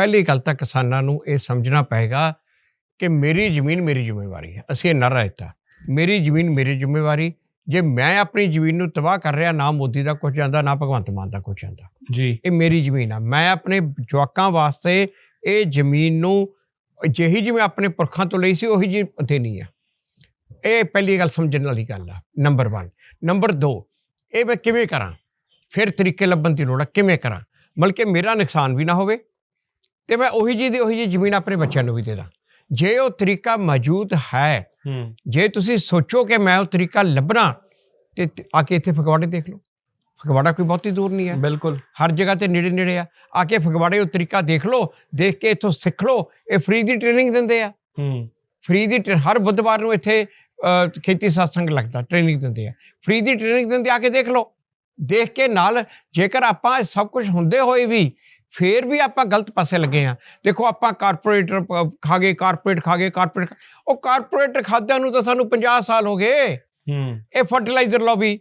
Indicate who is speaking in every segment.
Speaker 1: ਪਹਿਲੀ ਗੱਲ ਤਾਂ ਕਿਸਾਨਾਂ ਨੂੰ ਇਹ ਸਮਝਣਾ ਪਏਗਾ ਕਿ ਮੇਰੀ ਜ਼ਮੀਨ ਮੇਰੀ ਜ਼ਿੰਮੇਵਾਰੀ ਹੈ ਅਸੀਂ ਇਹ ਨਾਰਾ ਦਿੱਤਾ। ਮੇਰੀ ਜ਼ਮੀਨ ਮੇਰੀ ਜ਼ਿੰਮੇਵਾਰੀ ਜੇ ਮੈਂ ਆਪਣੀ ਜ਼ਮੀਨ ਨੂੰ ਤਬਾਹ ਕਰ ਰਿਹਾ ਨਾ ਮੋਦੀ ਦਾ ਕੁਝ ਜਾਂਦਾ ਨਾ ਭਗਵੰਤ ਮਾਨ ਦਾ ਕੁਝ ਜਾਂਦਾ।
Speaker 2: ਜੀ।
Speaker 1: ਇਹ ਮੇਰੀ ਜ਼ਮੀਨ ਆ। ਮੈਂ ਆਪਣੇ ਜਵਾਕਾਂ ਵਾਸਤੇ ਇਹ ਜ਼ਮੀਨ ਨੂੰ ਜਿਹੀ ਜਿਵੇਂ ਆਪਣੇ ਪੁਰਖਾਂ ਤੋਂ ਲਈ ਸੀ ਉਹੀ ਜੀ ਦੇਣੀ ਆ। ਇਹ ਪਹਿਲੀ ਗੱਲ ਸਮਝਣ ਵਾਲੀ ਗੱਲ ਆ ਨੰਬਰ 1 ਨੰਬਰ 2 ਇਹ ਮੈਂ ਕਿਵੇਂ ਕਰਾਂ? ਫਿਰ ਤਰੀਕੇ ਲੱਭਣ ਦੀ ਲੋੜ ਆ ਕਿਵੇਂ ਕਰਾਂ? ਬਲਕਿ ਮੇਰਾ ਨੁਕਸਾਨ ਵੀ ਨਾ ਹੋਵੇ ਤੇ ਮੈਂ ਉਹੀ ਜੀ ਦੀ ਉਹੀ ਜੀ ਜ਼ਮੀਨ ਆਪਣੇ ਬੱਚਿਆਂ ਨੂੰ ਵੀ ਦੇ ਦਾਂ। ਜੇ ਉਹ ਤਰੀਕਾ ਮੌਜੂਦ ਹੈ ਜੇ ਤੁਸੀਂ ਸੋਚੋ ਕਿ ਮੈਂ ਉਹ ਤਰੀਕਾ ਲੱਭਣਾ ਤੇ ਆ ਕੇ ਇੱਥੇ ਫਗਵਾੜੇ ਦੇਖ ਲਓ। ਫਗਵਾੜਾ ਕੋਈ ਬਹੁਤੀ ਦੂਰ ਨਹੀਂ ਹੈ।
Speaker 2: ਬਿਲਕੁਲ।
Speaker 1: ਹਰ ਜਗ੍ਹਾ ਤੇ ਨੇੜੇ ਨੇੜੇ ਆ। ਆ ਕੇ ਫਗਵਾੜੇ ਉਹ ਤਰੀਕਾ ਦੇਖ ਲਓ ਦੇਖ ਕੇ ਇੱਥੋਂ ਸਿੱਖ ਲਓ ਇਹ ਫ੍ਰੀ ਦੀ ਟ੍ਰੇਨਿੰਗ ਦਿੰਦੇ ਆ।
Speaker 2: ਹੂੰ।
Speaker 1: ਫ੍ਰੀ ਦੀ ਹਰ ਬੁੱਧਵਾਰ ਨੂੰ ਇੱਥੇ ਖੇਤੀ satsang ਲੱਗਦਾ ਟ੍ਰੇਨਿੰਗ ਦਿੰਦੇ ਆ। ਫ੍ਰੀ ਦੀ ਟ੍ਰੇਨਿੰਗ ਦਿੰਦੇ ਆ ਕੇ ਦੇਖ ਲਓ। ਦੇਖ ਕੇ ਨਾਲ ਜੇਕਰ ਆਪਾਂ ਸਭ ਕੁਝ ਹੁੰਦੇ ਹੋਏ ਵੀ ਫੇਰ ਵੀ ਆਪਾਂ ਗਲਤ ਪਾਸੇ ਲੱਗੇ ਆ ਦੇਖੋ ਆਪਾਂ ਕਾਰਪੋਰੇਟਰ ਖਾ ਗਏ ਕਾਰਪੋਰੇਟ ਖਾ ਗਏ ਕਾਰਪੋਰੇਟ ਉਹ ਕਾਰਪੋਰੇਟ ਖਾਦਿਆਂ ਨੂੰ ਤਾਂ ਸਾਨੂੰ 50 ਸਾਲ ਹੋ ਗਏ।
Speaker 2: ਹੂੰ।
Speaker 1: ਇਹ ਫਰਟੀਲਾਈਜ਼ਰ ਲੌਬੀ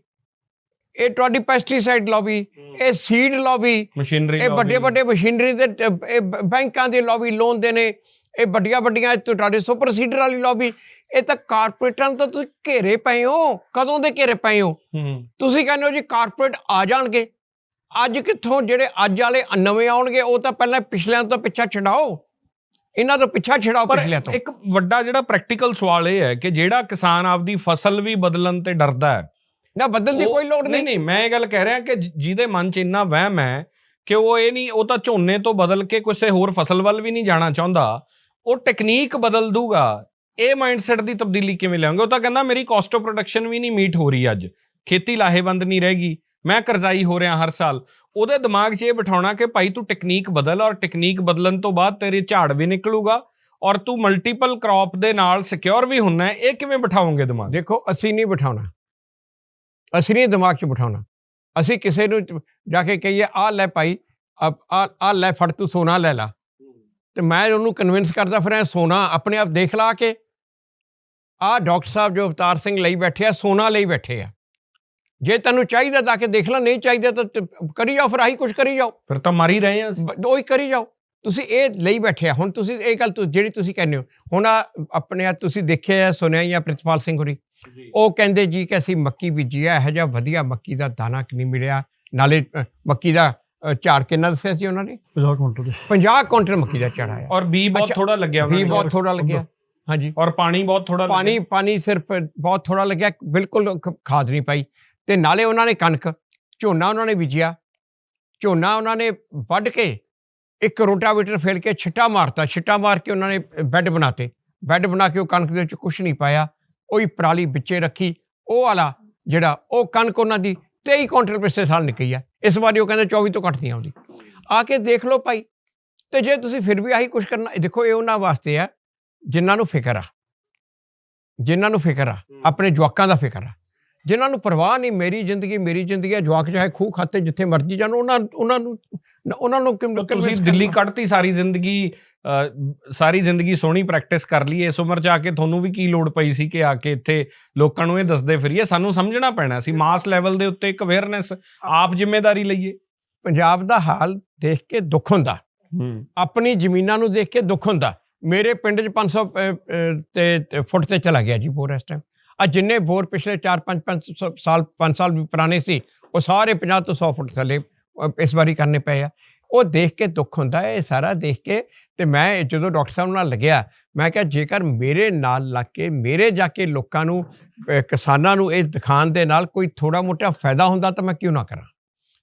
Speaker 1: ਇਹ ਤੁਹਾਡੀ ਪੈਸਟੀਸਾਈਡ ਲੌਬੀ ਇਹ ਸੀਡ ਲੌਬੀ
Speaker 2: ਮਸ਼ੀਨਰੀ
Speaker 1: ਇਹ ਵੱਡੇ ਵੱਡੇ ਮਸ਼ੀਨਰੀ ਦੇ ਇਹ ਬੈਂਕਾਂ ਦੇ ਲੌਬੀ ਲੋਨ ਦੇ ਨੇ ਇਹ ਵੱਡੀਆਂ ਵੱਡੀਆਂ ਤੁਹਾਡੇ ਸੁਪਰ ਸੀਡਰ ਵਾਲੀ ਲੌਬੀ ਇਹ ਤਾਂ ਕਾਰਪੋਰੇਟਾਂ ਨੂੰ ਤਾਂ ਤੁਸੀਂ ਘੇਰੇ ਪਏ ਹੋ। ਕਦੋਂ ਦੇ ਘੇਰੇ ਪਏ ਹੂੰ? ਤੁਸੀਂ ਕਹਿੰਦੇ ਹੋ ਜੀ ਕਾਰਪੋਰੇਟ ਆ ਜਾਣਗੇ। ਅੱਜ ਕਿੱਥੋਂ ਜਿਹੜੇ ਅੱਜ ਵਾਲੇ ਨਵੇਂ ਆਉਣਗੇ ਉਹ ਤਾਂ ਪਹਿਲਾਂ ਪਿਛਲਿਆਂ ਤੋਂ ਪਿੱਛਾ ਛਡਾਓ। ਇਹਨਾਂ ਤੋਂ ਪਿੱਛਾ ਛਡਾਓ ਪਿਛਲਿਆਂ ਤੋਂ।
Speaker 2: ਇੱਕ ਵੱਡਾ ਜਿਹੜਾ ਪ੍ਰੈਕਟੀਕਲ ਸਵਾਲ ਇਹ ਹੈ ਕਿ ਜਿਹੜਾ ਕਿਸਾਨ ਆਪਦੀ ਫਸਲ ਵੀ ਬਦਲਣ ਤੇ ਡਰਦਾ ਹੈ।
Speaker 1: ਨਾ ਬਦਲ ਦੀ ਕੋਈ ਲੋੜ
Speaker 2: ਨਹੀਂ
Speaker 1: ਨਹੀਂ।
Speaker 2: ਮੈਂ ਇਹ ਗੱਲ ਕਹਿ ਰਿਹਾ ਕਿ ਜਿਹਦੇ ਮਨ 'ਚ ਇੰਨਾ ਵਹਿਮ ਹੈ ਕਿ ਉਹ ਇਹ ਨਹੀਂ ਉਹ ਤਾਂ ਝੋਨੇ ਤੋਂ ਬਦਲ ਕੇ ਕਿਸੇ ਹੋਰ ਫਸਲ ਵੱਲ ਵੀ ਨਹੀਂ ਜਾਣਾ ਚਾਹੁੰਦਾ। ਉਹ ਟੈਕਨੀਕ ਬਦਲ ਦੂਗਾ। ਇਹ ਮਾਈਂਡਸੈਟ ਦੀ ਤਬਦੀਲੀ ਕਿਵੇਂ ਲਿਆਉਂਗੇ? ਉਹ ਤਾਂ ਕਹਿੰਦਾ ਮੇਰੀ ਕਾਸਟ ਆਫ ਪ੍ਰੋਡਕਸ਼ਨ ਵੀ ਨਹੀਂ ਮੀਟ ਹੋ ਰਹੀ ਅੱਜ। ਖੇਤੀ ਲਾਹੇਵੰਦ ਨਹੀਂ ਰਹੇਗੀ ਮੈਂ ਕਰਜ਼ਾਈ ਹੋ ਰਿਹਾ ਹਰ ਸਾਲ। ਉਹਦੇ ਦਿਮਾਗ 'ਚ ਇਹ ਬਿਠਾਉਣਾ ਕਿ ਭਾਈ ਤੂੰ ਟੈਕਨੀਕ ਬਦਲ ਔਰ ਟੈਕਨੀਕ ਬਦਲਣ ਤੋਂ ਬਾਅਦ ਤੇਰੇ ਝਾੜ ਵੀ ਨਿਕਲੂਗਾ ਔਰ ਤੂੰ ਮਲਟੀਪਲ ਕ੍ਰੌਪ ਦੇ ਨਾਲ ਸਿਕਿਉਰ ਵੀ ਹੁੰਨਾ ਇਹ ਕਿਵੇਂ ਬਿਠਾਓਗੇ ਦਿਮਾਗ?
Speaker 1: ਦੇਖੋ, ਅਸੀਂ ਨਹੀਂ ਬਿਠਾਉਣਾ। ਅਸੀਂ ਨਹੀਂ ਦਿਮਾਗ 'ਚ ਬਿਠਾਉਣਾ। ਅਸੀਂ ਕਿਸੇ ਨੂੰ ਜਾ ਕੇ ਕਹੀਏ, ਆ ਲੈ ਭਾਈ ਆ ਆ ਲੈ ਫੜ, ਤੂੰ ਸੋਨਾ ਲੈ ਲਾ। ਤੇ ਮੈਂ ਉਹਨੂੰ ਕਨਵਿੰਸ ਕਰਦਾ ਫਿਰ ਐ ਸੋਨਾ ਆਪਣੇ ਆਪ ਦੇਖ ਲਾ ਕੇ, ਆ ਡਾਕਟਰ ਸਾਹਿਬ ਜੋ ਅਵਤਾਰ ਸਿੰਘ ਲਈ ਬੈਠੇ ਆ, ਸੋਨਾ ਲਈ ਬੈਠੇ ਆ। ਜੇ ਤੈਨੂੰ ਚਾਹੀਦਾ ਤਾਂ ਕਿ ਦੇਖ ਲੈ ਨਹੀਂ ਚਾਹੀਦਾ ਤਾਂ ਕਰੀ ਜਾਓ ਫਿਰ ਆਹੀ ਕੁਝ ਕਰੀ ਜਾਓ।
Speaker 2: ਫਿਰ ਤਾਂ ਮਰ ਹੀ ਰਹੇ
Speaker 1: ਬ- ਉਹੀ ਕਰੀ ਜਾਓ। ਤੁਸੀਂ ਇਹ ਲਈ ਬੈਠੇ ਆ। ਹੁਣ ਤੁਸੀਂ ਇਹ ਗੱਲ ਜਿਹੜੀ ਤੁਸੀਂ ਕਹਿੰਦੇ ਹੋ। ਹੁਣ ਆਪਣੇ ਆ ਤੁਸੀਂ ਦੇਖਿਆ ਆ ਸੁਣਿਆ ਜਾਂ ਪ੍ਰਿਤਪਾਲ ਸਿੰਘ ਹੋਰੀ। ਉਹ ਕਹਿੰਦੇ ਜੀ ਕਿ ਅਸੀਂ ਮੱਕੀ ਬੀਜੀ ਆ ਇਹੋ ਜਿਹਾ ਵਧੀਆ ਮੱਕੀ ਦਾ ਦਾਣਾ ਕਿ ਨਹੀਂ ਮਿਲਿਆ। ਨਾਲੇ ਮੱਕੀ ਦਾ ਝਾੜ ਕਿੰਨਾ ਦੱਸਿਆ ਸੀ ਉਹਨਾਂ ਨੇ?
Speaker 3: 50 ਕੁਇੰਟਲ ਦੇ।
Speaker 1: 50 ਕੁਇੰਟਲ ਮੱਕੀ ਦਾ ਝਾੜ ਆਇਆ।
Speaker 2: ਔਰ ਬੀ ਬਹੁਤ ਥੋੜਾ ਲੱਗਿਆ ਉਹਨਾਂ
Speaker 1: ਵੀ
Speaker 2: ਨੂੰ।
Speaker 1: ਬਹੁਤ ਥੋੜਾ ਲੱਗਿਆ। ਹਾਂਜੀ।
Speaker 2: ਔਰ ਪਾਣੀ ਬਹੁਤ ਥੋੜਾ
Speaker 1: ਪਾਣੀ ਪਾਣੀ ਸਿਰਫ ਬਹੁਤ ਥੋੜਾ ਲੱਗਿਆ। ਬਿਲਕੁਲ ਖਾਦ ਨਹੀਂ ਪਾਈ। ਤੇ ਨਾਲੇ ਉਹਨਾਂ ਨੇ ਕਣਕ ਝੋਨਾ ਉਹਨਾਂ ਨੇ ਬੀਜਿਆ ਝੋਨਾ ਉਹਨਾਂ ਨੇ ਵੱਢ ਕੇ ਇੱਕ ਰੋਟਾਵੇਟਰ ਫੇਲ ਕੇ ਛਿੱਟਾ ਮਾਰਤਾ ਛਿੱਟਾ ਮਾਰ ਕੇ ਉਹਨਾਂ ਨੇ ਬੈੱਡ ਬਣਾਤੇ। ਬੈੱਡ ਬਣਾ ਕੇ ਉਹ ਕਣਕ ਦੇ ਵਿੱਚ ਕੁਝ ਨਹੀਂ ਪਾਇਆ ਉਹੀ ਪਰਾਲੀ ਵਿੱਚੇ ਰੱਖੀ ਉਹ ਵਾਲਾ ਜਿਹੜਾ ਉਹ ਕਣਕ ਉਹਨਾਂ ਦੀ 23 ਕੁਇੰਟਲ ਪਿਛਲੇ ਸਾਲ ਨਿਕਲੀ ਆ। ਇਸ ਵਾਰੀ ਉਹ ਕਹਿੰਦੇ 24 ਤੋਂ ਘੱਟ ਨਹੀਂ ਆਉਂਦੀ। ਆ ਕੇ ਦੇਖ ਲਓ ਭਾਈ ਤੇ ਜੇ ਤੁਸੀਂ ਫਿਰ ਵੀ ਆਹੀ ਕੁਝ ਕਰਨਾ ਦੇਖੋ ਇਹ ਉਹਨਾਂ ਵਾਸਤੇ ਆ ਜਿਨ੍ਹਾਂ ਨੂੰ ਫਿਕਰ ਆ ਜਿਨ੍ਹਾਂ ਨੂੰ ਫਿਕਰ ਆ ਆਪਣੇ ਜਵਾਕਾਂ ਦਾ ਫਿਕਰ ਆ। ਜਿਨ੍ਹਾਂ ਨੂੰ ਪਰਵਾਹ ਨਹੀਂ ਮੇਰੀ ਜ਼ਿੰਦਗੀ ਮੇਰੀ ਜ਼ਿੰਦਗੀ ਆ ਜਵਾਕ ਚਾਹੇ ਖੂਹ ਖਾਤੇ ਜਿੱਥੇ ਮਰਜ਼ੀ ਜਾਣ ਉਹਨਾਂ ਉਹਨਾਂ ਨੂੰ ਉਹਨਾਂ ਨੂੰ
Speaker 2: ਤੁਸੀਂ ਦਿੱਲੀ ਕੱਢਤੀ ਸਾਰੀ ਜ਼ਿੰਦਗੀ ਸਾਰੀ ਜ਼ਿੰਦਗੀ ਸੋਹਣੀ ਪ੍ਰੈਕਟਿਸ ਕਰ ਲਈ ਇਸ ਉਮਰ 'ਚ ਆ ਕੇ ਤੁਹਾਨੂੰ ਵੀ ਕੀ ਲੋੜ ਪਈ ਸੀ ਕਿ ਆ ਕੇ ਇੱਥੇ ਲੋਕਾਂ ਨੂੰ ਇਹ ਦੱਸਦੇ ਫਿਰੀਏ? ਸਾਨੂੰ ਸਮਝਣਾ ਪੈਣਾ ਸੀ ਮਾਸ ਲੈਵਲ ਦੇ ਉੱਤੇ ਇੱਕ ਅਵੇਅਰਨੈਸ ਆਪ ਜ਼ਿੰਮੇਵਾਰੀ ਲਈਏ।
Speaker 1: ਪੰਜਾਬ ਦਾ ਹਾਲ ਦੇਖ ਕੇ ਦੁੱਖ ਹੁੰਦਾ। ਆਪਣੀ ਜ਼ਮੀਨਾਂ ਨੂੰ ਦੇਖ ਕੇ ਦੁੱਖ ਹੁੰਦਾ। ਮੇਰੇ ਪਿੰਡ 'ਚ 500 ਅ, ਅ, ਤੇ ਫੁੱਟ ਤੇ ਚਲਾ ਗਿਆ ਜੀ ਬੋਰ ਇਸ ਟਾਈਮ ਆ ਜਿੰਨੇ ਬੋਰ ਪਿਛਲੇ 4 5 5 ਸਾਲ 5 ਸਾਲ ਵੀ ਪੁਰਾਣੇ ਸੀ, ਉਹ ਸਾਰੇ 50 ਤੋਂ 100 ਫੁੱਟ ਥੱਲੇ ਇਸ ਵਾਰੀ ਕਰਨੇ ਪਏ ਆ। ਉਹ ਦੇਖ ਕੇ ਦੁੱਖ ਹੁੰਦਾ ਹੈ, ਇਹ ਸਾਰਾ ਦੇਖ ਕੇ ਤੇ ਮੈਂ ਜਦੋਂ ਡਾਕਟਰ ਸਾਹਿਬ ਨਾਲ ਲੱਗਿਆ, ਮੈਂ ਕਿਹਾ ਜੇਕਰ ਮੇਰੇ ਨਾਲ ਲੱਗ ਕੇ, ਮੇਰੇ ਜਾ ਕੇ ਲੋਕਾਂ ਨੂੰ ਕਿਸਾਨਾਂ ਨੂੰ ਇਹ ਦਿਖਾਣ ਦੇ ਨਾਲ ਕੋਈ ਥੋੜਾ ਮੋਟਾ ਫਾਇਦਾ ਹੁੰਦਾ ਤਾਂ ਮੈਂ ਕਿਉਂ ਨਾ ਕਰਾਂ?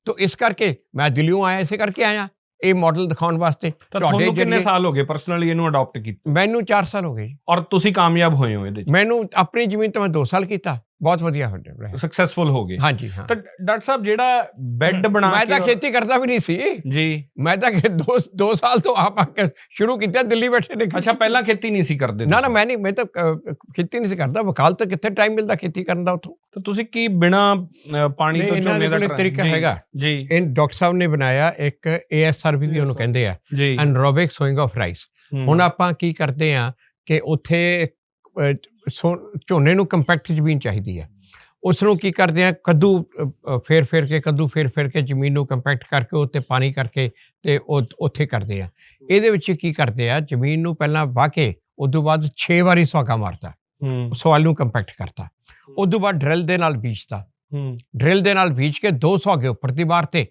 Speaker 1: ਤੋ ਇਸ ਕਰਕੇ ਮੈਂ ਦਿੱਲੀੋਂ ਆਇਆ, ਇਸੇ ਕਰਕੇ ਆਇਆ। ਇਹ ਮਾਡਲ ਦਿਖਾਉਣ ਵਾਸਤੇ
Speaker 2: ਤਾਂ ਤੁਹਾਨੂੰ ਕਿੰਨੇ ਸਾਲ ਹੋ ਗਏ ਪਰਸਨਲੀ ਇਹਨੂੰ ਅਡਾਪਟ ਕੀਤਾ?
Speaker 1: ਮੈਨੂੰ 4 ਸਾਲ ਹੋ ਗਏ ਜੀ।
Speaker 2: ਔਰ ਤੁਸੀਂ ਕਾਮਯਾਬ ਹੋਏ ਹੋ ਇਹਦੇ 'ਚ?
Speaker 1: ਮੈਨੂੰ ਆਪਣੀ ਜ਼ਮੀਨ ਤਾਂ ਮੈਂ 2 ਸਾਲ ਕੀਤਾ। ਬਹੁਤ ਵਧੀਆ ਹੋ ਰਿਹਾ
Speaker 2: ਸਕਸੈਸਫੁਲ ਹੋ ਗਏ।
Speaker 1: ਹਾਂਜੀ ਹਾਂ।
Speaker 2: ਤਾਂ ਡਾਕਟਰ ਸਾਹਿਬ ਜਿਹੜਾ ਬੈੱਡ ਬਣਾ
Speaker 1: ਮੈਂ
Speaker 2: ਕੇ
Speaker 1: ਤਾਂ ਖੇਤੀ ਕਰਦਾ ਵੀ ਨਹੀਂ ਸੀ।
Speaker 2: ਜੀ।
Speaker 1: ਮੈਂ ਤਾਂ 2 2 ਸਾਲ ਤੋਂ ਆਪ ਆ ਕੇ ਸ਼ੁਰੂ ਕੀਤਾ ਦਿੱਲੀ ਬੈਠੇ ਨੇ।
Speaker 2: ਅੱਛਾ ਪਹਿਲਾਂ ਖੇਤੀ ਨਹੀਂ ਸੀ ਕਰਦੇ
Speaker 1: ਨਾ ਨਾ। ਮੈਂ ਨਹੀਂ ਮੈਂ ਤਾਂ ਖੇਤੀ ਨਹੀਂ ਸੀ ਕਰਦਾ। ਵਕਾਲਤ ਕਿੱਥੇ ਟਾਈਮ ਮਿਲਦਾ ਖੇਤੀ ਕਰਨ ਦਾ ਉਥੋਂ?
Speaker 2: ਤਾਂ ਤੁਸੀਂ ਕੀ ਬਿਨਾ ਪਾਣੀ ਤੋਂ ਝੋਨੇ
Speaker 1: ਦੇ ਤਰੀਕਾ ਹੈਗਾ।
Speaker 2: ਜੀ।
Speaker 1: ਇਹ ਡਾਕਟਰ ਸਾਹਿਬ ਨੇ ਬਣਾਇਆ ਇੱਕ ਏਐਸਆਰ ਵੀ ਉਹਨੂੰ ਕਹਿੰਦੇ ਆ। Anaerobic sowing of rice. ਹੁਣ ਆਪਾਂ ਕੀ ਕਰਦੇ ਆ ਕਿ ਉੱਥੇ ਝੋਨੇ ਨੂੰ ਕੰਪੈਕਟ ਜ਼ਮੀਨ ਚਾਹੀਦੀ ਹੈ। ਉਸ ਨੂੰ ਕੀ ਕਰਦੇ ਆ? ਕੱਦੂ ਫੇਰ ਫੇਰ ਕੇ ਕੱਦੂ ਫੇਰ ਫੇਰ ਕੇ ਜ਼ਮੀਨ ਨੂੰ ਕੰਪੈਕਟ ਕਰਕੇ ਉੱਤੇ ਪਾਣੀ ਕਰਕੇ ਤੇ ਉਹ ਉੱਥੇ ਕਰਦੇ ਆ। ਇਹਦੇ ਵਿੱਚ ਕੀ ਕਰਦੇ ਆ? ਜ਼ਮੀਨ ਨੂੰ ਪਹਿਲਾਂ ਵਾਹ ਕੇ ਉਸ ਤੋਂ ਬਾਅਦ 6 ਵਾਰੀ ਸੁਹਾਗਾ ਮਾਰਤਾ
Speaker 2: ਹੂੰ।
Speaker 1: ਸੋਇਲ ਨੂੰ ਕੰਪੈਕਟ ਕਰਤਾ ਉਸ ਤੋਂ ਬਾਅਦ ਡਰਿਲ ਦੇ ਨਾਲ ਬੀਜਤਾ
Speaker 2: ਹੂੰ।
Speaker 1: ਡਰਿਲ ਦੇ ਨਾਲ ਬੀਜ ਕੇ ਦੋ ਸੁਹਾਗੇ ਉੱਪਰ ਦੀ ਬਾਰ ਤੇ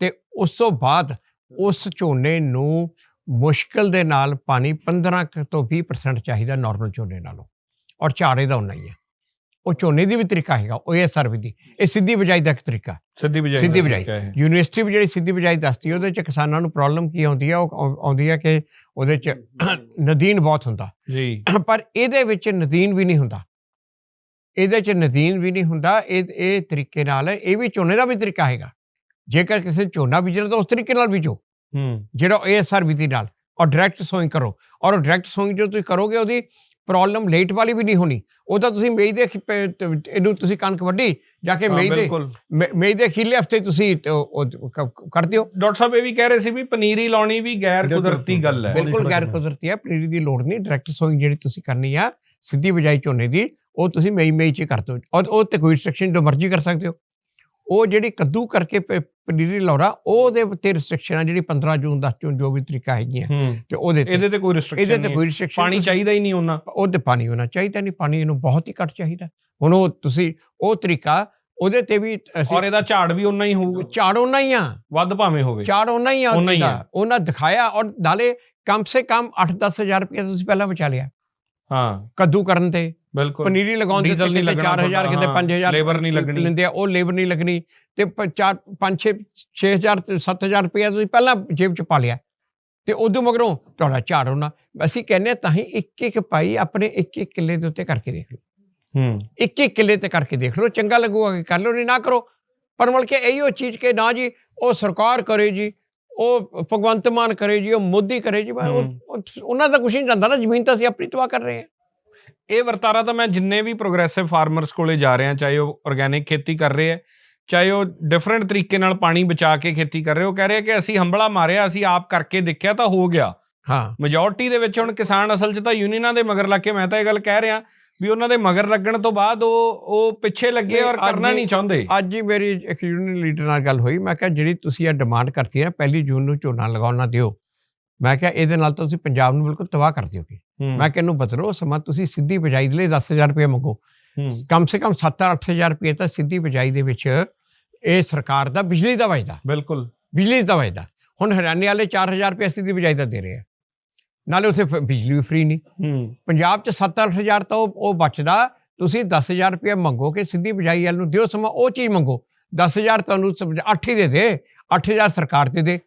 Speaker 1: ਤੇ ਉਸ ਤੋਂ ਬਾਅਦ ਉਸ ਝੋਨੇ ਨੂੰ ਮੁਸ਼ਕਲ ਦੇ ਨਾਲ ਪਾਣੀ 15 ਕੁ ਤੋਂ 20% ਚਾਹੀਦਾ ਨਾਰਮਲ ਝੋਨੇ ਨਾਲੋਂ ਔਰ ਝਾੜੇ ਦਾ ਉਨਾ ਹੀ ਹੈ। ਉਹ ਝੋਨੇ ਦੀ ਵੀ ਤਰੀਕਾ ਹੈਗਾ ਉਹ ਇਹ ਸਰਵੀ ਦੀ। ਇਹ ਸਿੱਧੀ ਬਿਜਾਈ ਦਾ ਇੱਕ ਤਰੀਕਾ।
Speaker 2: ਸਿੱਧੀ ਬਿਜਾਈ
Speaker 1: ਸਿੱਧੀ ਬਿਜਾਈ। ਯੂਨੀਵਰਸਿਟੀ ਵੀ ਜਿਹੜੀ ਸਿੱਧੀ ਬਿਜਾਈ ਦੱਸਦੀ ਉਹਦੇ ਚ ਕਿਸਾਨਾਂ ਨੂੰ ਪ੍ਰੋਬਲਮ ਕੀ ਆਉਂਦੀ ਹੈ ਉਹ ਆਉ- ਆਉਂਦੀ ਹੈ ਕਿ ਉਹਦੇ ਚ ਨਦੀਨ ਬਹੁਤ ਹੁੰਦਾ।
Speaker 2: ਜੀ।
Speaker 1: ਪਰ ਇਹਦੇ ਵਿੱਚ ਨਦੀਨ ਵੀ ਨਹੀਂ ਹੁੰਦਾ। ਇਹਦੇ ਚ ਨਦੀਨ ਵੀ ਨਹੀਂ ਹੁੰਦਾ। ਇਹ ਇਹ ਤਰੀਕੇ ਨਾਲ ਇਹ ਵੀ ਝੋਨੇ ਦਾ ਵੀ ਤਰੀਕਾ ਹੈਗਾ। ਜੇਕਰ ਕਿਸੇ ਝੋਨਾ ਬੀਜਣਾ ਤਾਂ ਉਸ ਤਰੀਕੇ ਨਾਲ ਬੀਜੋ। ਜਿਹੜਾ ਏਐਸਆਰ ਵਿਧੀ ਨਾਲ ਔਰ ਡਾਇਰੈਕਟ ਸੋਇੰਗ ਕਰੋ। ਔਰ ਡਾਇਰੈਕਟ ਸੋਇੰਗ ਜੋ ਤੁਸੀਂ ਕਰੋਗੇ ਉਹਦੀ ਪ੍ਰੋਬਲਮ ਲੇਟ ਵਾਲੀ ਵੀ ਨਹੀਂ ਹੋਣੀ। ਉਹ ਤਾਂ ਤੁਸੀਂ ਮਈ ਦੇ ਇਹਨੂੰ ਤੁਸੀਂ ਕਣਕ ਵੱਢੀ ਜਾ ਕੇ ਮਈ ਦੇ ਮਈ ਦੇ ਅਖੀਰਲੇ ਹਫ਼ਤੇ ਤੁਸੀਂ ਕਰ ਦਿਓ।
Speaker 2: ਡਾਕਟਰ ਸਾਹਿਬ ਇਹ ਵੀ ਕਹਿ ਰਹੇ ਸੀ ਵੀ ਪਨੀਰੀ ਲਾਉਣੀ ਵੀ ਗੈਰ ਕੁਦਰਤੀ ਗੱਲ ਹੈ।
Speaker 3: ਬਿਲਕੁਲ।
Speaker 1: ਗੈਰ ਕੁਦਰਤੀ ਹੈ ਪਨੀਰੀ ਦੀ ਲੋੜ ਨਹੀਂ। ਡਾਇਰੈਕਟ ਸੋਇੰਗ ਜਿਹੜੀ ਤੁਸੀਂ ਕਰਨੀ ਆ ਸਿੱਧੀ ਬਿਜਾਈ ਝੋਨੇ ਦੀ ਉਹ ਤੁਸੀਂ ਮਈ ਮਈ ਚ ਹੀ ਕਰ ਦਿਓ। ਔਰ ਉਹ ਤੇ ਕੋਈ ਰਿਸਟ੍ਰਿਕਸ਼ਨ ਜੋ ਮਰਜ਼ੀ ਕਰ ਸਕਦੇ ਹੋ। ਉਹ ਜਿਹੜੀ ਕੱਦੂ ਕਰਕੇ ਪਨੀਰੀ ਲਾਉਣਾ ਉਹਦੇ ਤੇ ਰਿਸਟ੍ਰਿਕਸ਼ਨ ਜਿਹੜੀ 15 ਜੂਨ 10 ਜੂਨ ਜੋ ਵੀ ਤਰੀਕਾ ਹੈਗੀਆਂ। ਤੇ ਉਹਦੇ ਤੇ।
Speaker 2: ਇਹਦੇ ਤੇ ਕੋਈ
Speaker 1: ਇਹਦੇ
Speaker 2: ਰਿਸਟ੍ਰਿਕਸ਼ਨ
Speaker 1: ਤੇ
Speaker 2: ਨਹੀਂ
Speaker 1: ਕੋਈ ਰਿਸਟ੍ਰਿਕਸ਼ਨ
Speaker 2: ਪਾਣੀ ਚਾਹੀਦਾ ਹੀ ਨਹੀਂ ਉਹਨਾਂ।
Speaker 1: ਉਹਦੇ ਪਾਣੀ ਹੋਣਾ ਚਾਹੀਦਾ ਨਹੀਂ। ਪਾਣੀ ਇਹਨੂੰ ਬਹੁਤ ਹੀ ਘੱਟ ਚਾਹੀਦਾ। ਹੁਣ ਉਹ ਤੁਸੀਂ ਉਹ ਤਰੀਕਾ ਉਹਦੇ ਤੇ ਵੀ
Speaker 2: ਔਰ ਇਹਦਾ ਝਾੜ ਵੀ ਉਨਾ ਹੀ ਹੋਊਗਾ।
Speaker 1: ਝਾੜ ਉਹਨਾਂ ਹੀ ਆ।
Speaker 2: ਵੱਧ ਭਾਵੇਂ ਹੋਵੇ।
Speaker 1: ਝਾੜ ਉਹਨਾਂ ਹੀ ਆ। ਉਹਨਾਂ ਦਿਖਾਇਆ ਔਰ ਨਾਲੇ ਕਮ ਸੇ ਕਮ 8-10 ਹਜ਼ਾਰ ਰੁਪਏ ਤੁਸੀਂ ਪਹਿਲਾਂ ਬਚਾ ਲਿਆ।
Speaker 2: ਹਾਂ।
Speaker 1: ਕੱਦੂ ਕਰਨ ਤੇ।
Speaker 2: ਬਿਲਕੁਲ।
Speaker 1: ਪਨੀਰੀ ਲਗਾਉਣ ਦੇ
Speaker 2: ਡੀਜ਼ਲ ਨਹੀਂ ਲੱਗਣਾ
Speaker 1: 4000 ਕਿਤੇ
Speaker 2: ਹਾਂ,
Speaker 1: 5000
Speaker 2: ਲੇਬਰ ਨਹੀਂ ਲੱਗਣੀ।
Speaker 1: ਲੈਂਦੇ ਆ ਉਹ ਲੇਬਰ ਨਹੀਂ ਲੱਗਣੀ। ਤੇ 4 5 6 6000 ਤੇ 7000 ਰੁਪਏ ਤੁਸੀਂ ਪਹਿਲਾਂ ਜੇਬ ਚ ਪਾ ਲਿਆ। ਤੇ ਉਦੋਂ ਮਗਰੋਂ ਤੁਹਾਡਾ ਝਾੜ ਹੋਣਾ। ਅਸੀਂ ਕਹਿੰਦੇ ਤਾਂ ਹੀ ਇੱਕ ਇੱਕ ਪਾਈ ਆਪਣੇ ਇੱਕ ਇੱਕ ਕਿੱਲੇ ਦੇ ਉੱਤੇ ਕਰਕੇ ਦੇਖ ਲਓ।
Speaker 2: ਹੂੰ।
Speaker 1: ਇੱਕ ਇੱਕ ਕਿੱਲੇ ਤੇ ਕਰਕੇ ਦੇਖ ਲਓ। ਚੰਗਾ ਲੱਗੂਗਾ ਕਿ ਕਰ ਲਓ ਨਹੀਂ ਨਾ ਕਰੋ। ਪਰ ਮਤਲਬ ਕਿ ਇਹੋ ਚੀਜ਼ ਕਿ ਨਾ ਜੀ ਉਹ ਸਰਕਾਰ ਕਰੇ ਜੀ। ਉਹ ਭਗਵੰਤ ਮਾਨ ਕਰੇ ਜੀ ਉਹ ਮੋਦੀ ਕਰੇ ਜੀ ਉਹਨਾਂ ਦਾ ਕੁਝ ਨਹੀਂ ਜਾਂਦਾ ਨਾ ਜ਼ਮੀਨ ਤਾਂ ਅਸੀਂ ਆਪਣੀ ਤਬਾਹ ਕਰ ਰਹੇ ਹਾਂ।
Speaker 2: ਇਹ ਵਰਤਾਰਾ ਤਾਂ ਮੈਂ ਜਿੰਨੇ ਵੀ ਪ੍ਰੋਗਰੈਸਿਵ ਫਾਰਮਰਸ ਕੋਲੇ ਜਾ ਰਿਹਾ ਚਾਹੇ ਉਹ ਆਰਗੈਨਿਕ ਖੇਤੀ ਕਰ ਰਹੇ ਹੈ ਚਾਹੇ ਉਹ ਡਿਫਰੈਂਟ ਤਰੀਕੇ ਨਾਲ ਪਾਣੀ ਬਚਾ ਕੇ ਖੇਤੀ ਕਰ ਰਹੇ ਉਹ ਕਹਿ ਰਹੇ ਕਿ ਅਸੀਂ ਹੰਬਲਾ ਮਾਰਿਆ ਅਸੀਂ ਆਪ ਕਰਕੇ ਦੇਖਿਆ ਤਾਂ ਹੋ ਗਿਆ।
Speaker 1: ਹਾਂ।
Speaker 2: ਮੈਜੋਰਟੀ ਦੇ ਵਿੱਚ ਹੁਣ ਕਿਸਾਨ ਅਸਲ 'ਚ ਤਾਂ ਯੂਨੀਅਨਾਂ ਦੇ ਮਗਰ ਲੱਗ ਕੇ ਮੈਂ ਤਾਂ ਇਹ ਗੱਲ ਕਹਿ ਰਿਹਾ ਵੀ ਉਹਨਾਂ ਦੇ ਮਗਰ ਲੱਗਣ ਤੋਂ ਬਾਅਦ ਉਹ ਉਹ ਪਿੱਛੇ ਲੱਗੇ ਔਰ ਕਰਨਾ ਨਹੀਂ ਚਾਹੁੰਦੇ।
Speaker 1: ਅੱਜ ਹੀ ਮੇਰੀ ਇੱਕ ਯੂਨੀਅਨ ਲੀਡਰ ਨਾਲ ਗੱਲ ਹੋਈ। ਮੈਂ ਕਿਹਾ ਜਿਹੜੀ ਤੁਸੀਂ ਇਹ ਡਿਮਾਂਡ ਕਰਤੀ ਹੈ ਪਹਿਲੀ ਜੂਨ ਨੂੰ ਝੋਨਾ ਲਗਾਉਣ ਦਿਓ। ਮੈਂ ਕਿਹਾ ਇਹਦੇ ਨਾਲ ਤੁਸੀਂ ਪੰਜਾਬ ਨੂੰ ਬਿਲਕੁਲ ਤਬਾਹ ਕਰ ਦਿਓਗੇ। ਮੈਂ ਕਿਹਾ ਇਹਨੂੰ ਬਦਲੋ ਸਮਾਂ ਤੁਸੀਂ ਸਿੱਧੀ ਬਿਜਾਈ ਦੇ ਲਈ 10000 ਰੁਪਏ ਮੰਗੋ। ਕਮ ਸੇ ਕਮ 7-8000 ਰੁਪਏ ਤਾਂ ਸਿੱਧੀ ਬਿਜਾਈ ਦੇ ਵਿੱਚ ਇਹ ਸਰਕਾਰ ਦਾ ਬਿਜਲੀ ਦਾ ਵਜਦਾ
Speaker 2: ਬਿਲਕੁਲ।
Speaker 1: ਬਿਜਲੀ ਦਾ ਵਜਦਾ ਹੁਣ ਹਰਿਆਣੇ ਵਾਲੇ 4000 ਰੁਪਏ ਸਿੱਧੀ ਬਿਜਾਈ ਦਾ ਦੇ ਰਹੇ ਆ। ਨਾਲੇ ਉਸੇ ਬਿਜਲੀ ਵੀ ਫ੍ਰੀ ਨਹੀਂ।
Speaker 2: ਹੂੰ।
Speaker 1: ਪੰਜਾਬ 'ਚ 7-8000 ਤਾਂ ਉਹ ਉਹ ਬਚਦਾ। ਤੁਸੀਂ 10000 ਰੁਪਏ ਮੰਗੋ ਕਿ ਸਿੱਧੀ ਬਿਜਾਈ ਵਾਲ ਨੂੰ ਦਿਓ ਸਮਾਂ ਉਹ ਚੀਜ਼ ਮੰਗੋ। 10000 ਤੁਹਾਨੂੰ 8 ਹੀ ਦੇ ਦੇ। 8000 ਸਰਕਾਰ ਦੇ ਦੇ।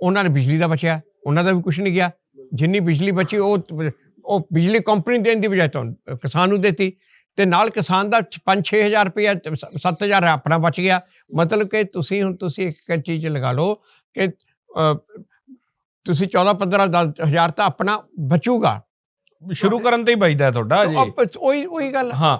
Speaker 1: ਉਹਨਾਂ ਨੇ ਬਿਜਲੀ ਦਾ ਬਚਿਆ। ਉਹਨਾਂ ਦਾ ਵੀ ਕੁਝ ਨਹੀਂ ਗਿਆ। ਜਿੰਨੀ ਬਿਜਲੀ ਬਚੀ ਉਹ ਉਹ ਬਿਜਲੀ ਕੰਪਨੀ ਦੇਣ ਦੀ ਬਜਾਏ ਤੁਹਾਨੂੰ ਕਿਸਾਨ ਨੂੰ ਦਿੱਤੀ। ਤੇ ਨਾਲ ਕਿਸਾਨ ਦਾ 5-6000 ਰੁਪਏ 7000 ਆਪਣਾ ਬਚ ਗਿਆ। ਮਤਲਬ ਕਿ ਤੁਸੀਂ ਹੁਣ ਤੁਸੀਂ ਇੱਕ ਚੀਜ਼ ਲਗਾ ਲਓ ਕਿ ਤੁਸੀਂ 14-15 ਹਜ਼ਾਰ ਤਾਂ ਆਪਣਾ ਬਚੂਗਾ।
Speaker 2: ਸ਼ੁਰੂ ਕਰਨ ਤੇ ਹੀ ਬਚਦਾ ਤੁਹਾਡਾ ਜੀ।
Speaker 1: ਉਹੀ ਉਹੀ ਗੱਲ।
Speaker 2: ਹਾਂ।